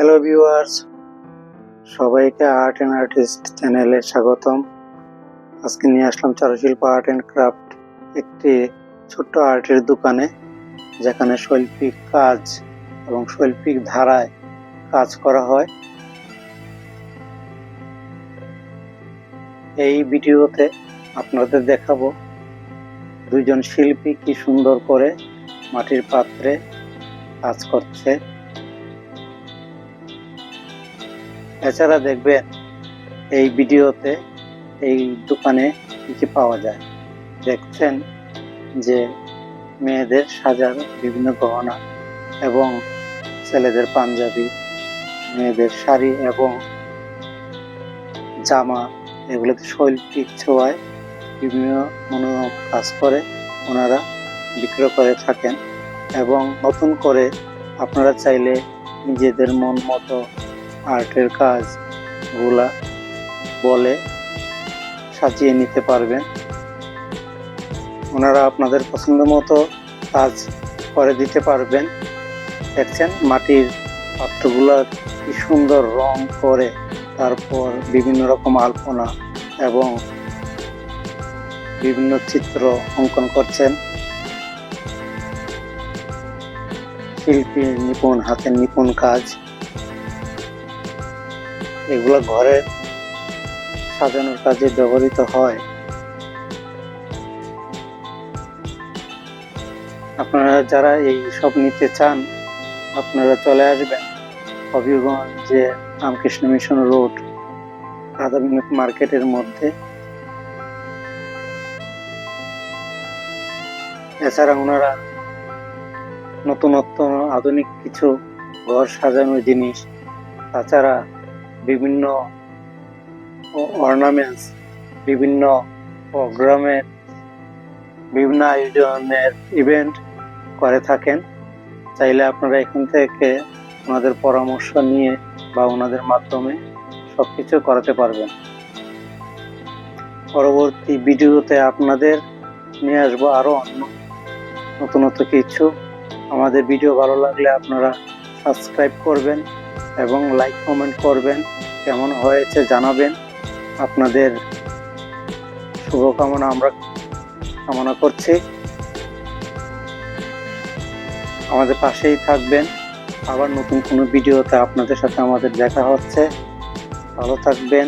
Hello viewers সবাইকে art and artist চ্যানেলে স্বাগতম। আজকে নিয়ে আসলাম চারুশিল্প আর্ট অ্যান্ড ক্রাফট একটি ছোট্ট আর্টের দোকানে, যেখানে শৈল্পিক কাজ এবং শৈল্পিক ধারায় কাজ করা হয়। এই ভিডিওতে আপনাদের দেখাবো দুজন শিল্পী কি সুন্দর করে মাটির পাত্রে কাজ করছে। এছাড়া দেখবেন এই ভিডিওতে, এই দোকানে কি কি পাওয়া যায়? দেখছেন যে মেয়েদের সাজার বিভিন্ন গহনা এবং ছেলেদের পাঞ্জাবি, মেয়েদের শাড়ি এবং জামা এগুলোতে শৈল্পিক ছোঁয়ায় বিভিন্ন মনোরম কাজ করে ওনারা বিক্রয় করে থাকেন এবং নতুন করে আপনারা চাইলে নিজেদের মন মতো আর্টের কাজগুলা বলে সাজিয়ে নিতে পারবেন। ওনারা আপনাদের পছন্দ মতো কাজ করে দিতে পারবেন। দেখছেন মাটির পাত্রগুলা কি সুন্দর রং করে, তারপর বিভিন্ন রকম আলপনা এবং বিভিন্ন চিত্র অঙ্কন করছেন। শিল্পী নিপুণ, হাতের নিপুণ কাজ এগুলো ঘরে সাজানোর কাজে ব্যবহৃত হয়। আপনারা যারা এই সব নিতে চান, আপনারা চলে আসবেন হবিগঞ্জে রামকৃষ্ণ মিশন রোড আধুনিক মার্কেটের মধ্যে। এছাড়া ওনারা নতুনত্ব, আধুনিক কিছু ঘর সাজানোর জিনিস, তাছাড়া বিভিন্ন অর্নামেন্টস বিভিন্ন প্রোগ্রামের বিভিন্ন আয়োজনের ইভেন্ট করে থাকেন। চাইলে আপনারা এখান থেকে ওনাদের পরামর্শ নিয়ে বা ওনাদের মাধ্যমে সব কিছু করাতে পারবেন। পরবর্তী ভিডিওতে আপনাদের নিয়ে আসব আরও অন্য নতুনত্ব কিছু। আমাদের ভিডিও ভালো লাগলে আপনারা সাবস্ক্রাইব করবেন এবং লাইক কমেন্ট করবেন। কেমন হয়েছে জানাবেন। আপনাদের শুভকামনা আমরা কামনা করছি। আমাদের পাশেই থাকবেন। আবার নতুন কোনো ভিডিওতে আপনাদের সাথে আমাদের দেখা হচ্ছে। ভালো থাকবেন।